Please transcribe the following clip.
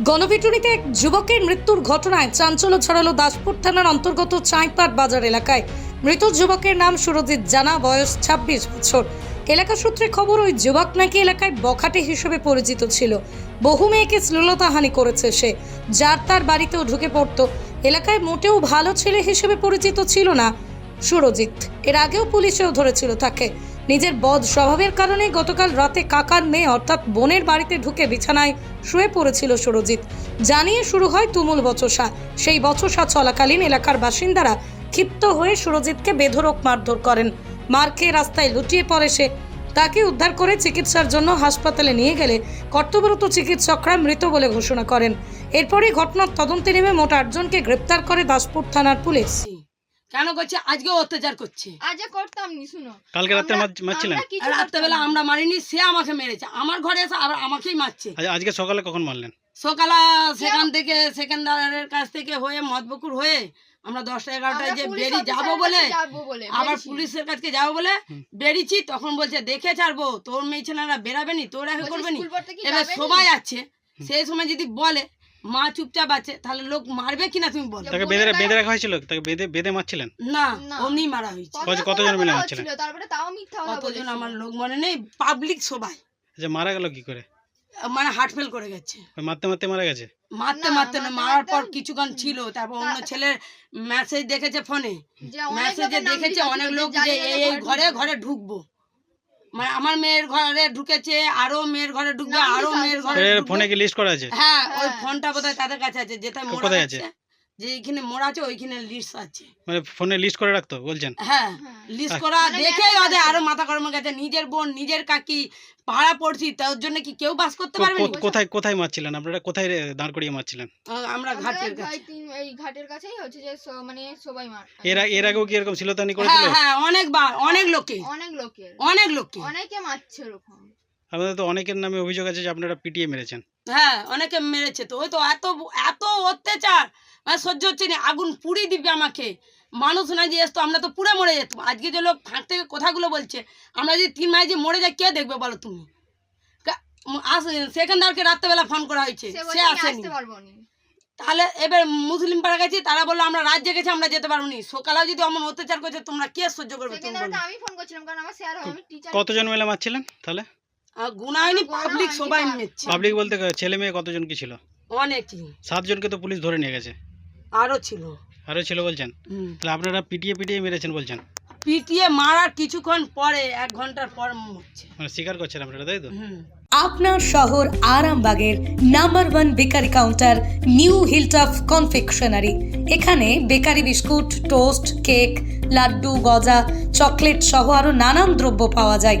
গণপিটুনিতে এক যুবকের মৃত্যুর ঘটনায় চাঞ্চল্য ছড়ালো দাসপুর থানার অন্তর্গত চাঁইপাট বাজার এলাকায়। মৃত যুবকের নাম সুরজিৎ জানা, বয়স ২৬ বছর। এলাকা সূত্রে খবর, ওই যুবক নাকি এলাকায় বখাটে হিসেবে পরিচিত ছিল। বহু মেয়েকে শ্লীলতাহানি করেছে সে, যার তার বাড়িতেও ঢুকে পড়তো। এলাকায় মোটেও ভালো ছেলে হিসেবে পরিচিত ছিল না সুরজিৎ। এর আগেও পুলিশেও ধরেছিল তাকে। নিজের বদ স্বভাবের কারণে গতকাল রাতে কাকার মেয়ে অর্থাৎ বোনের বাড়িতে ঢুকে বিছানায় শুয়ে পড়েছিল সুরজিৎ। জানিয়ে শুরু হয় তুমুল বচসা। সেই বচসা চলাকালীন এলাকার বাসিন্দারা ক্ষিপ্ত হয়ে সুরজিৎকে বেধরক মারধর করেন। মার খেয়ে রাস্তায় লুটিয়ে পড়ে সে। তাকে উদ্ধার করে চিকিৎসার জন্য হাসপাতালে নিয়ে গেলে কর্তব্যরত চিকিৎসকরা মৃত বলে ঘোষণা করেন। এরপরই ঘটনার তদন্তে নেমে মোট আটজনকে গ্রেপ্তার করে দাসপুর থানার পুলিশ। কেন করছে? আজকেও অত্যাচার করছে। আজ করতাম নি শুনো। কালকে মার- মারছিলেন রাত্রেবেলা আমরা মারিনি সে আমাকে মেরেছে। আমার ঘরে এসে আবার আমাকেই মারছে। আজকে সকালে কখন মারলেন? সকালা সেখান থেকে সেকেন্ডারের কাছ থেকে হয়ে মদবকুর হয়ে আমরা দশটা এগারোটায় যে বেরিয়ে যাব বলে আবার বেরিয়েছি। পুলিশের কাছে যাব বলে বেরিয়েছি তখন বলছে দেখে ছাড়বো তোর মেয়ে ছেলেরা বেরাবেনি তোর এখন বলছে, করবে নি? স্কুল পড়তে কি এবার? সবাই আছে। সেই সময় যদি বলে মা চুপচাপ আছে তাহলে লোক মারবে কিনা তুমি বলো? তাকে বেঁধে বেঁধে রাখা হয়েছিল? তাকে বেঁধে বেঁধে মারছিলেন? না। অমনি মারা হয়েছে। কত- কতজন মিলে মারছিলেন? তারপরে তাও মিথ্যা কথা কতজন আমার লোক মনে নেই? পাবলিক সবাই। যে মারা গেল কি করে? মানে হার্ট ফেল করে গেছে। মারতে মারতে মারা গেছে? মারতে মারতে না মারার পর কিছুক্ষণ ছিল তারপর অন্য ছেলের মেসেজ দেখেছে ফোনে যে মেসেজে দেখেছে অনেক লোক যে এই এই ঘরে ঘরে ঢুকবো। মানে আমার মেয়ের ঘরে ঢুকেছে আরও মেয়ের ঘরে ঢুকবে আরও মেয়ের ঘরে ফোনে কি লিস্ট করা আছে হ্যাঁ ওই হ্যাঁ। ফোনটা বোধহয় তাদের কাছে আছে যেটা মোড়া আছে আছে? যে এইখানে মোড়া আছে ওইখানে লিস্ট আছে। মানে ফোনে লিস্ট করে রাখতো বলছেন? হ্যাঁ হ্যাঁ। লিস্ট। করা মানে দেখে ওদের আরও মাথা গরম গেছে। নিজের বোন নিজের কাকি ভাড়া পড়ছি তার জন্য কি কেউ বাস করতে পারবে কোথায় কোথায় মারছিলেন? আপনারা কোথায় দাঁড় করিয়ে মারছিলেন? আমরা ঘাটের কাছে। এই ঘাটের কাছেই হচ্ছে যে মানে সবাই মার এর এর আগেও কি এরকম শিলতানি করেছিল? হ্যাঁ হ্যাঁ অনেকবার অনেক লোকে। অনেক লোকের অনেক লোকে। অনেকে মারছে ওরকম। আপনাদের তো অনেকের নামে অভিযোগ আছে যে আপনারা পিটিয়ে মেরেছেন। হ্যাঁ অনেকে মেরেছে তো। ওই তো এত এত অত্যাচার মানে সহ্য হচ্ছে না। আগুন পুড়ি দিবে আমাকে। মানুষ না যে আসতো আমরা তো পুড়ে মরে যেতাম। আজকে যে লোক ফাঁক থেকে কথাগুলো বলছে আমরা যদি তিন মাস যে মরে যাই কে দেখবে বলো তুমি? আস সেকেন্ডারকে রাত্রেবেলা ফোন করা হয়েছে। সে আসেনি। তাহলে এবার মুসলিম পাড়া গেছি তারা বলল আমরা রাজ্যে গেছি আমরা যেতে পারব নি। সকালেও যদি অমন অত্যাচার করছে তোমরা কে সহ্য করবে? তুমি সেকেন্ডারকে বলো। আমি ফোন করছিলাম কারণ আমার স্যার আমি টিচার কতজন মিলে মারছিলেন তাহলে? আর গুণা পাবলিক সবাই পাবলিক। মেরেছে পাবলিক বলতে ছেলে মেয়ে কতজন কি ছিল? অনেকই। সাতজনকে তো পুলিশ ধরে নিয়ে গেছে। আরও ছিল। আরও ছিল বলছেন? তাহলে আপনারা পিটিয়ে পিটিয়ে মেরেছেন বলছেন? পিটিয়ে মারার কিছুক্ষণ পরে এক ঘণ্টার পর হচ্ছে মানে স্বীকার করছেন আপনারা তাই তো? আপনার শহর আরামবাগের number one bakery counter new Hilltop confectionery. এখানে bakery biscuit toast cake laddu গজা চকলেট সহ আরও নানান দ্রব্য পাওয়া যায়।